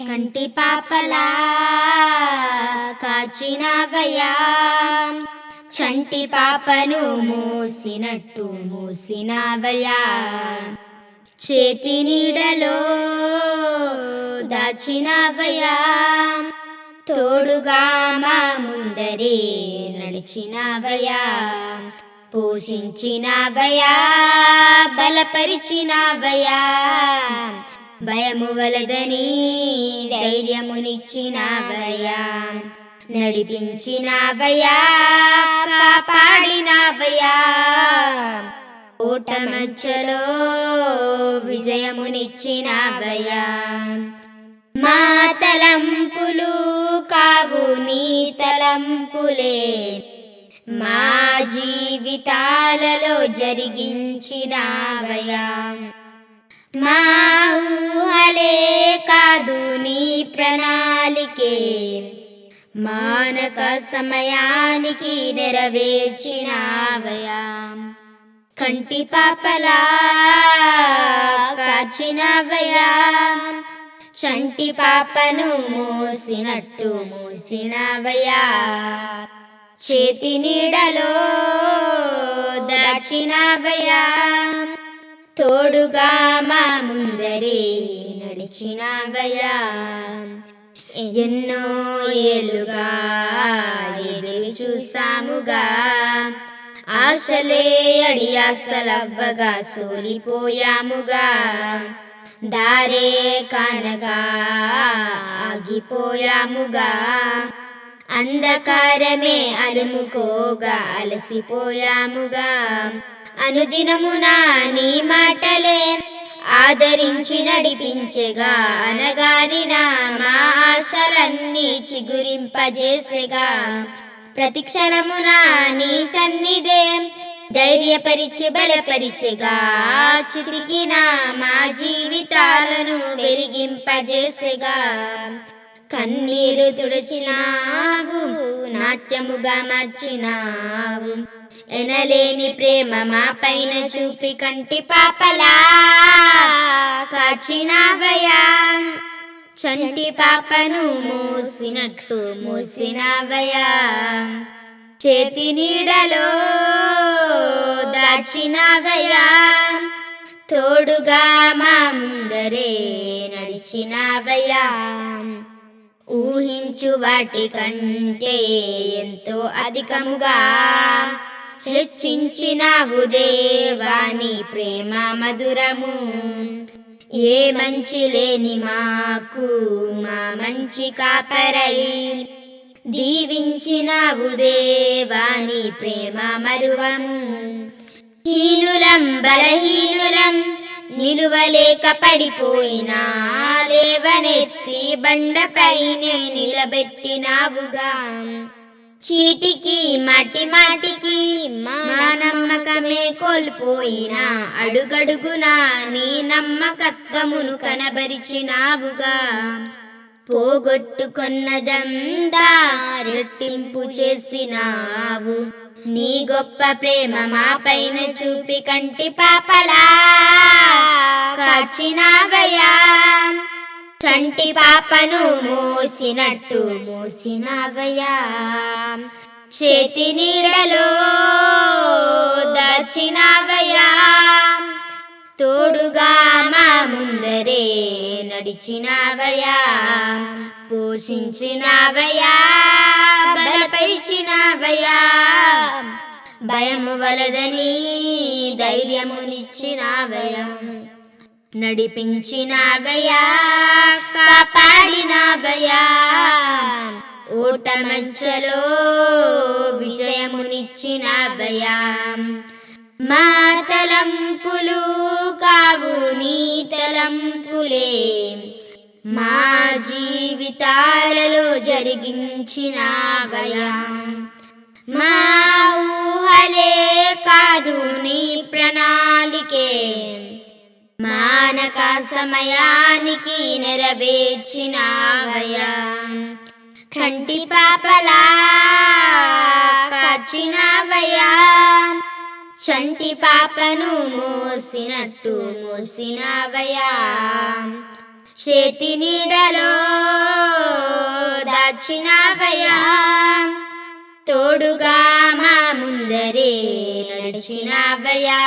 కంటి పాపలా కాచినవయా చంటి పాపను మూసినట్టు మూసినవయా చేతి నీడలో దాచినవయా తోడుగా మా ముందరే నడిచినవయా పోషించినవయా బలపరిచినవయా భయము వలదని భయా నడిపించినవయా భయా ఓటమచ్చలో మధ్యలో విజయమునిచ్చినవయా. మా తలంపులు కావు నీ తలంపులే. మా జీవితాలలో జరిగించినవయా. మానక సమయానికి నెరవేర్చినవయా కంటి పాపలా కాచినవయా చంటి పాపను మోసినట్టు మూసినవయా చేతి నీడలో దాచినవయా తోడుగా మా ముందరే నడిచినవయా ఎన్నో ఏళ్ళుగా ఎదురు చూసాముగా ఆశలే అడియాసలవ్వగా సోలిపోయాముగా. దారే కానగా ఆగిపోయాముగా. అంధకారమే అలుముకోగా అలసిపోయాముగా. అనుదినమునా నీ మాటలే ఆదరించి నడిపించెగా. నా మా ఆశలన్నీ చిగురింపజేసెగా. ప్రతి నా నీ సన్నిధే ధైర్యపరిచి బలపరిచెగా. నా మా జీవితాలను వెలిగింపజేసెగా. కన్నీరు తుడిచినావు నాట్యముగా మార్చినావు. ఎనలేని ప్రేమ మా పైన చూపి కంటి పాపలా. కాచినావయా చంటి పాపను మూసినట్లు మూసినావయా చేతి నీడలో దాచినావయా తోడుగా మా ముందరే నడిచినావయా ఊహించు వాటి కంటే ఎంతో అధికముగా హెచ్చించినావు దేవాని ప్రేమ మధురము. ఏ మంచి లేని మాకు మా మంచి కాపరై. దీవించినావు దేవాని ప్రేమ మరువము. హీనులం బలహీనులం నిలువలేక పడిపోయినా లేవనెత్తి బండపైనే నిలబెట్టినావుగా. చీటికి మాటి మాటికి మా నమ్మకమే కోల్పోయినా. అడుగడుగునా నీ నమ్మకత్వమును కనబరిచినావుగా. పోగొట్టుకున్నదందా రెట్టింపు చేసినావు. నీ గొప్ప ప్రేమ మా పైన చూపి కంటి పాపలా కాచినావయా కంటి పాపను మోసినట్టు మోసినావయా చేతి నీడలో దాచినావయా తోడుగా మా ముందరే నడిచినవయా పోషించినవయా బలపరిచినవయా భయము వలదని ధైర్యమునిచ్చినావయా నడిపించినావయా కాపాడినావయా ఓట మంచలో విజయమునిచ్చినావయా మా తలంపులు కావు నీ తలంపులే. మా జీవితాలలో జరిగించినావయా మా ఊహలే కాదు నీ ప్రణాళికే. మానక సమయానికి నెరవేర్చినావయా కంటి పాపలా కాచినావయా చంటి పాపను మోసినట్టు మోసినావయా చేతి నీడలో వచ్చినావయ్యా తోడుగా మా ముందరే నడిచినావయ్యా.